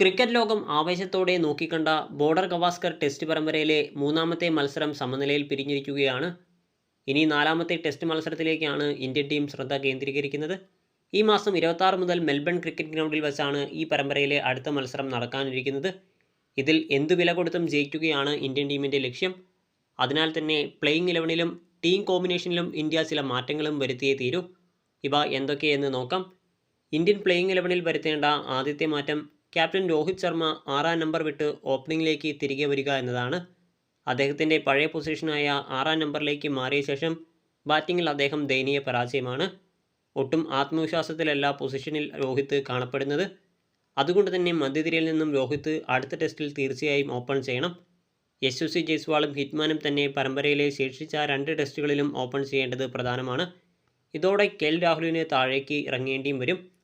Cricket ലോകം ആവേശത്തോടെ നോക്കിക്കണ്ട border Gavaskar test പരമ്പരയിലെ മൂന്നാമത്തെ മത്സരം സമനിലയിൽ പിരിഞ്ഞിരിക്കുകയാണ്. ഇനി നാലാമത്തെ ടെസ്റ്റ് മത്സരത്തിലേക്കാണ് ഇന്ത്യൻ ടീം ശ്രദ്ധ കേന്ദ്രീകരിക്കുന്നത്. ഈ മാസം ഇരുപത്താറ് മുതൽ മെൽബൺ ക്രിക്കറ്റ് ഗ്രൗണ്ടിൽ വെച്ചാണ് ഈ പരമ്പരയിലെ അടുത്ത മത്സരം നടക്കാനിരിക്കുന്നത്. ഇതിൽ എന്തു വില കൊടുത്തും ജയിക്കുകയാണ് ഇന്ത്യൻ ടീമിന്റെ ലക്ഷ്യം. അതിനാൽ തന്നെ പ്ലേയിങ് ഇലവനിലും ടീം കോമ്പിനേഷനിലും ഇന്ത്യ ചില മാറ്റങ്ങളും വരുത്തിയേ തീരൂ. ഇവ എന്തൊക്കെയെന്ന് നോക്കാം. ഇന്ത്യൻ പ്ലേയിങ് ഇലവനിൽ വരുത്തേണ്ട ആദ്യത്തെ മാറ്റം ക്യാപ്റ്റൻ രോഹിത് ശർമ്മ ആറാം നമ്പർ വിട്ട് ഓപ്പണിംഗിലേക്ക് തിരികെ വരിക എന്നതാണ്. അദ്ദേഹത്തിന്റെ പഴയ പൊസിഷനായ ആറാം നമ്പറിലേക്ക് മാറിയ ശേഷം ബാറ്റിങ്ങിൽ അദ്ദേഹം ദയനീയ പരാജയമാണ്. ഒട്ടും ആത്മവിശ്വാസത്തിലല്ല പൊസിഷനിൽ രോഹിത് കാണപ്പെടുന്നത്. അതുകൊണ്ട് തന്നെ മധ്യതിരയിൽ നിന്നും രോഹിത് അടുത്ത ടെസ്റ്റിൽ തീർച്ചയായും ഓപ്പൺ ചെയ്യണം. യശസ്വി ജയ്സ്വാളും ഹിറ്റ്മാനും തന്നെ പരമ്പരയിലെ ശേഷിച്ച രണ്ട് ടെസ്റ്റുകളിലും ഓപ്പൺ ചെയ്യേണ്ടത് പ്രധാനമാണ്. ഇതോടെ കെൽ രാഹുലിന് താഴേക്ക് ഇറങ്ങേണ്ടിയും വരും.